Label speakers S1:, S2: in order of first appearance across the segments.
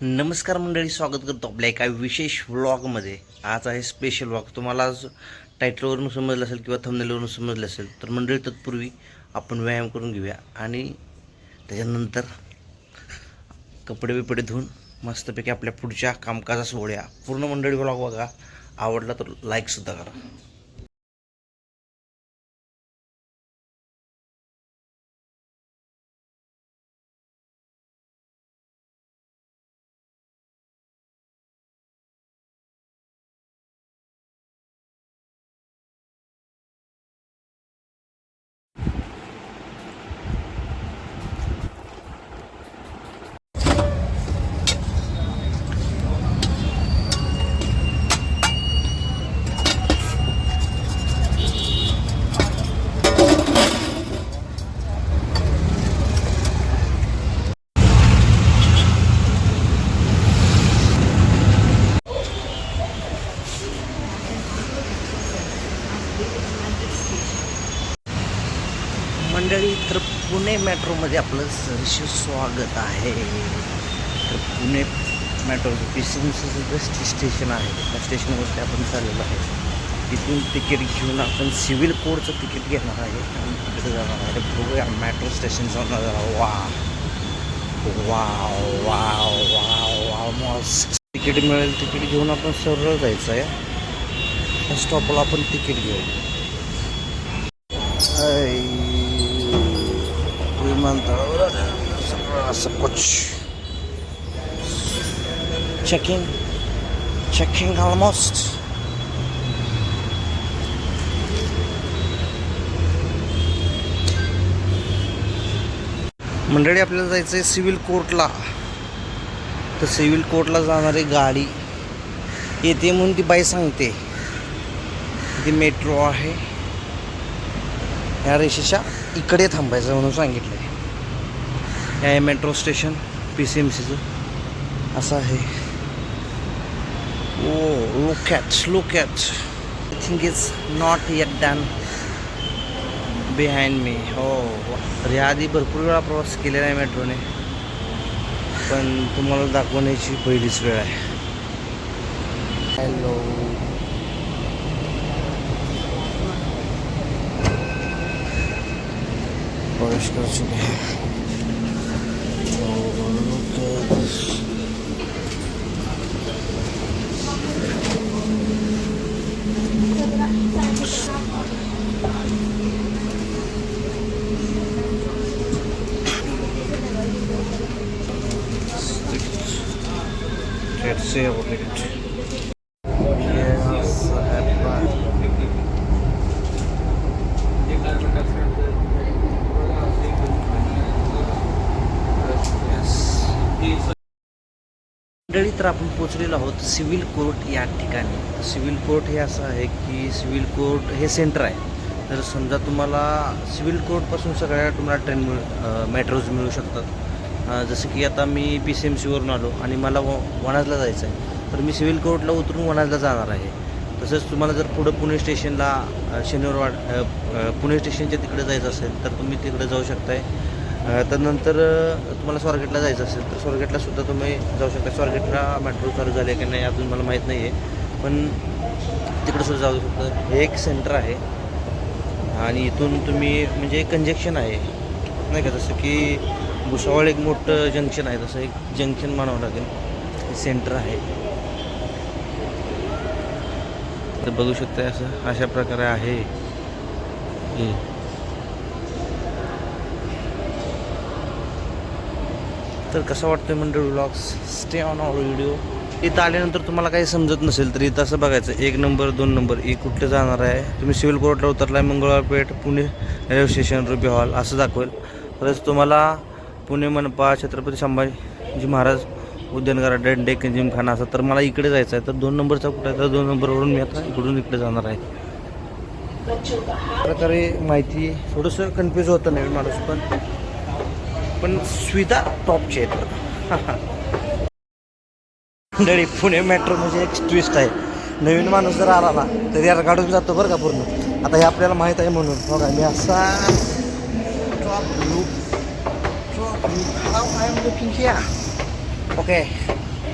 S1: नमस्कार मंडळी स्वागत करतो आपल्या एका विशेष व्लॉगमध्ये आज आहे स्पेशल व्लॉग तुम्हाला टायटलवरून समजलं असेल किंवा थंबनेलवरून समजलं असेल तर मंडळी तत्पूर्वी आपण व्यायाम करून घेऊया आणि त्याच्यानंतर कपडे बिपडे धुवून मस्तपैकी आपल्या पुढच्या कामकाजास ओळ्या पूर्ण मंडळी व्लॉग बघा. आवडला तर लाईकसुद्धा करा. मंडळी तर पुणे मेट्रोमध्ये आपलं सहर्ष स्वागत आहे. तर पुणे मेट्रोचं पी सी जे स्टेशन आहे. त्या स्टेशनवरती आपण चाललेलो आहे. तिथून तिकीट घेऊन आपण सिव्हिल कोडचं तिकीट घेणार आहे. आणि तिकडे जाणार आहे. बघूया मेट्रो स्टेशन जाणार वा वा वा वा वा मस्त. तिकीट मिळेल तिकीट घेऊन आपण सरळ जायचं आहे. त्या स्टॉपला आपण तिकीट घेऊ. ऐ, विमानतळावर सगळं कुछ चेकिंग चेकिंग ऑलमोस्ट मंडळी आपल्याला जायचं आहे सिव्हिल कोर्टला. तर सिव्हिल कोर्टला जाणारी गाडी येते म्हणून ती बाई सांगते. ती मेट्रो आहे. या रेषेच्या इकडे थांबायचं म्हणून सांगितलं आहे हे आहे metro station P C M सीचं असं आहे. ओ look at look at I think is not yet done behind me हो तर याआधी भरपूर वेळा प्रवास केलेला आहे मेट्रोने पण तुम्हाला दाखवण्याची पहिलीच वेळ आहे. हॅलो प्रवेश कर चुके हैं Let's see it Yes, मंडळी तर आपण पोचलेलो आहोत सिव्हिल कोर्ट या ठिकाणी. सिव्हिल कोर्ट हे असं आहे की सिव्हिल कोर्ट हे सेंटर आहे. तर समजा तुम्हाला सिव्हिल कोर्टपासून सगळ्या तुम्हाला ट्रेन मिळू मेट्रोज मिळू शकतात. जसं की आता मी पी सी एम सीवरून आलो आणि मला व वणाजला जायचं आहे तर मी सिव्हिल कोर्टला उतरून वणाजला जाणार आहे. तसंच तुम्हाला जर पुढं पुणे स्टेशनला शनिवारवाड पुणे स्टेशनच्या तिकडे जायचं असेल तर तुम्ही तिकडे जाऊ शकताय. त्यानंतर तुम्हाला स्वारगेटला जायचं असेल तर स्वारगेटला सुद्धा तुम्ही जाऊ शकता स्वारगेटला मेट्रो चालू झाली आहे की नाही अजून मला माहीत नाही आहे पण तिकडे सुद्धा जाऊ शकता हे एक सेंटर आहे. आणि इथून तुम्ही म्हणजे कंजेक्शन आहे. नाही का? जसं की भुसावळ एक मोठं जंक्शन आहे तसं एक जंक्शन म्हणावं लागेल. हे सेंटर आहे. तर बघू शकता असं अशा प्रकारे आहे. तर कसं वाटतं मंडळ blogs stay on our video इथं आल्यानंतर तुम्हाला काही समजत नसेल तर इथं असं बघायचं एक नंबर दोन नंबर एक कुठलं जाणार आहे? तुम्ही सिव्हिल कोर्टला उतरला आहे Mangalwarpeth Pune railway station Rupee hall असं दाखवेल. परत तुम्हाला पुणे मनपा छत्रपती संभाजी महाराज उद्यानगरा डेंडे जिमखाना असा. तर मला इकडे जायचं आहे. तर दोन नंबरचा कुठं आहे? तर दोन नंबरवरून मी आता इकडून इकडे जाणार आहे. प्रकारे माहिती थोडंसं कन्फ्यूज होतं नवीन माणूस पण पण सुविधा टॉपची आहेत बघा. मंडळी पुणे मेट्रो म्हणजे एक ट्विस्ट आहे. नवीन माणूस जर आला ना तर यार काढून जातो बरं का पूर्ण. आता हे आपल्याला माहीत आहे म्हणून. बघा मी असा top loop how I am looking here? Okay.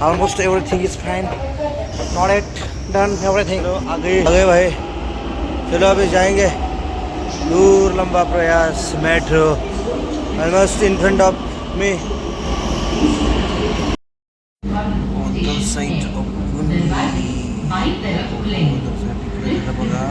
S1: Almost everything is fine not yet done everything आगे। आगे भाई। चलो अभी जाएँगे। दूर लंबा प्रयास metro almost in front of me side of बघा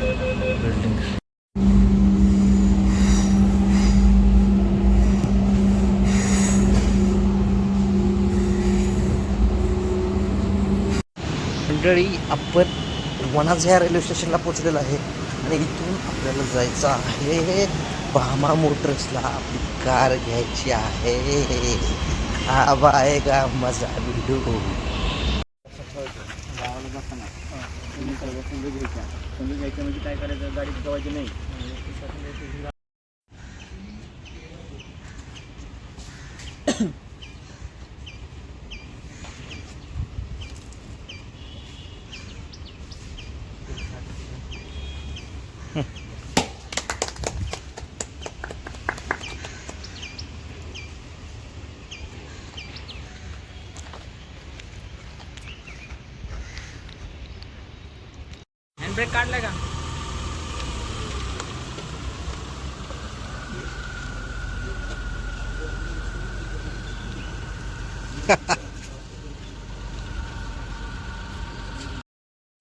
S1: बिल्डिंग मंडळी आपण वनाज ह्या रेल्वे स्टेशनला पोचलेलं आहे आणि इथून आपल्याला जायचं आहे भामा मोटर्सला. आपली कार घ्यायची आहे. हा बायगा मजा व्हिडिओ.
S2: सर्व समजून घ्यायच्या समजून घ्यायचं म्हणजे काय करायचं? गाडी चुकवायची नाही. ब्रेक काढलाय का?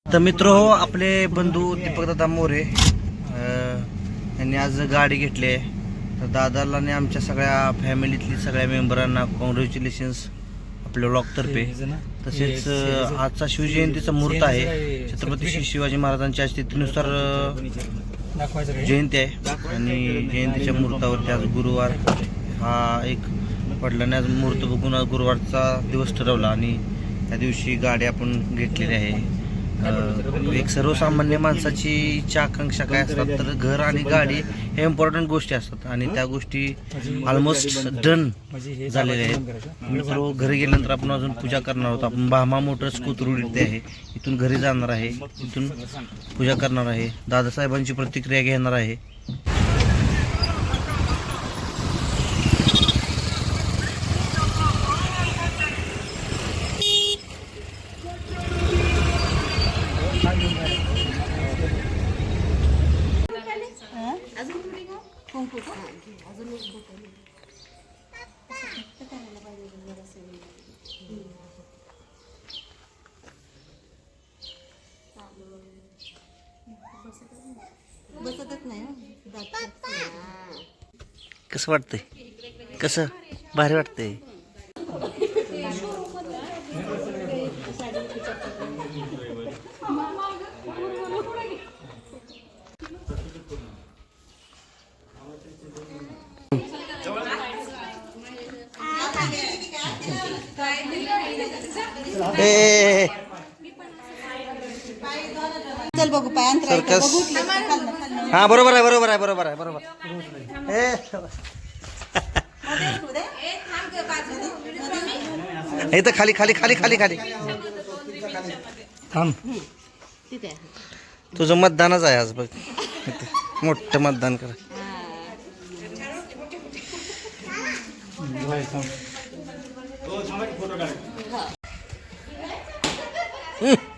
S1: तर मित्र हो आपले बंधू दीपकदादा मोरे यांनी आज गाडी घेतली आहे. तर दादाला आणि आमच्या सगळ्या फॅमिलीतली सगळ्या मेंबरांना कॉंग्रॅच्युलेशन्स आपल्या ब्लॉगतर्फे. तसेच आजचा शिवजयंतीचा मुहूर्त आहे. छत्रपती श्री शिवाजी महाराजांच्या आज तिथीनुसार जयंती आहे. आणि जयंतीच्या मुहूर्तावरती आज गुरुवार. हा एक वडिलांनी आज मुहूर्त बघून आज गुरुवारचा दिवस ठरवला आणि त्या दिवशी गाडी आपण घेतलेली आहे. एक सर्वसामान्य माणसाची इच्छा आकांक्षा काय असतात तर घर आणि गाडी हे इम्पॉर्टंट गोष्टी असतात. आणि त्या गोष्टी ऑलमोस्ट डन झालेल्या आहेत. सर्व घरी गेल्यानंतर आपण अजून पूजा करणार आहोत. आपण भामा मोटर्स कोथरूड इथे आहे. इथून घरी जाणार आहे. इथून पूजा करणार आहे. दादासाहेबांची प्रतिक्रिया घेणार आहे.
S3: बसतच नाही हो.
S1: कसं वाटतंय? कसं? भारी वाटतंय? ए,
S3: चल बघू पाय अंतर?
S1: सर्कस. हा बरोबर आहे बरोबर आहे बरोबर आहे बरोबर ए
S3: उद्या?
S1: इथं खाली खाली खाली खाली खाली
S3: तिथे
S1: तुझं मतदानच आहे आज बघ इथं. मोठं मतदान कर 嗯。